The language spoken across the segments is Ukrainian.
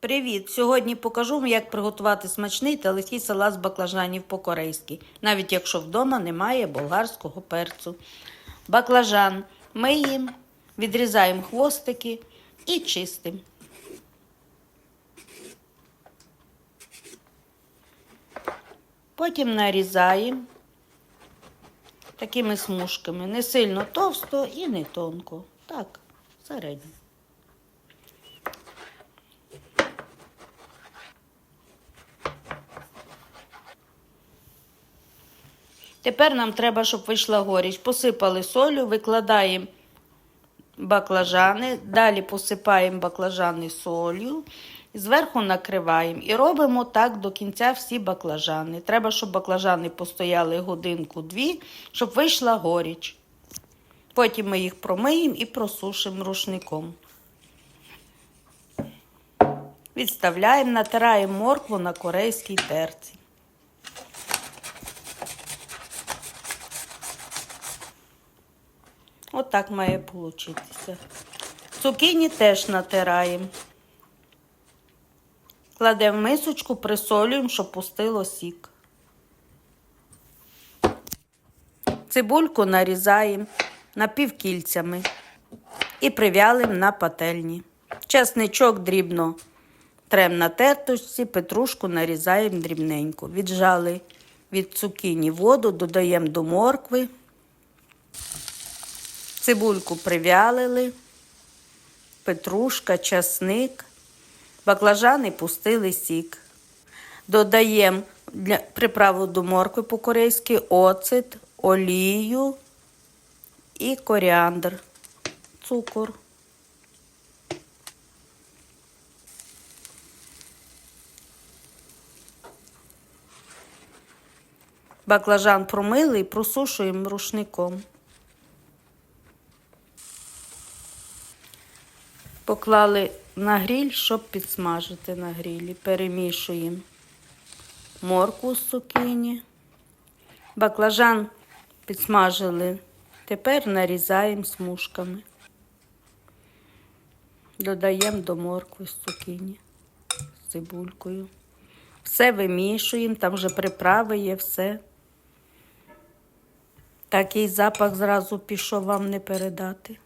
Привіт! Сьогодні покажу вам, як приготувати смачний та легкий салат з баклажанів по-корейськи, навіть якщо вдома немає болгарського перцю. Баклажан миємо, відрізаємо хвостики і чистимо. Потім нарізаємо такими смужками, не сильно товсто і не тонко. Так, середньо. Тепер нам треба, щоб вийшла горіч. Посипали солю, викладаємо баклажани, далі посипаємо баклажани солью, зверху накриваємо і робимо так до кінця всі баклажани. Треба, щоб баклажани постояли годинку-дві, щоб вийшла горіч. Потім ми їх промиємо і просушимо рушником. Відставляємо, натираємо моркву на корейській терці. Отак має получитися. Цукіні теж натираємо. Кладемо в мисочку, присолюємо, щоб пустило сік. Цибульку нарізаємо напівкільцями і привялимо на пательні. Чесничок дрібно трем на терточці, петрушку нарізаємо дрібненько. Віджали від цукіні воду, додаємо до моркви. Цибульку привялили, петрушка, часник, баклажани пустили сік. Додаємо для приправу до моркви по-корейськи оцет, олію і коріандр, цукор. Баклажан промили і просушуємо рушником. Поклали на гріль, щоб підсмажити на грілі. Перемішуємо моркву з цукіні. Баклажан підсмажили. Тепер нарізаємо смужками. Додаємо до моркви з цукіні, з цибулькою. Все вимішуємо, там вже приправи є, все. Такий запах зразу пішов вам не передати.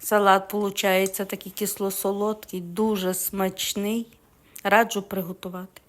Салат виходить такий кисло-солодкий, дуже смачний. Раджу приготувати.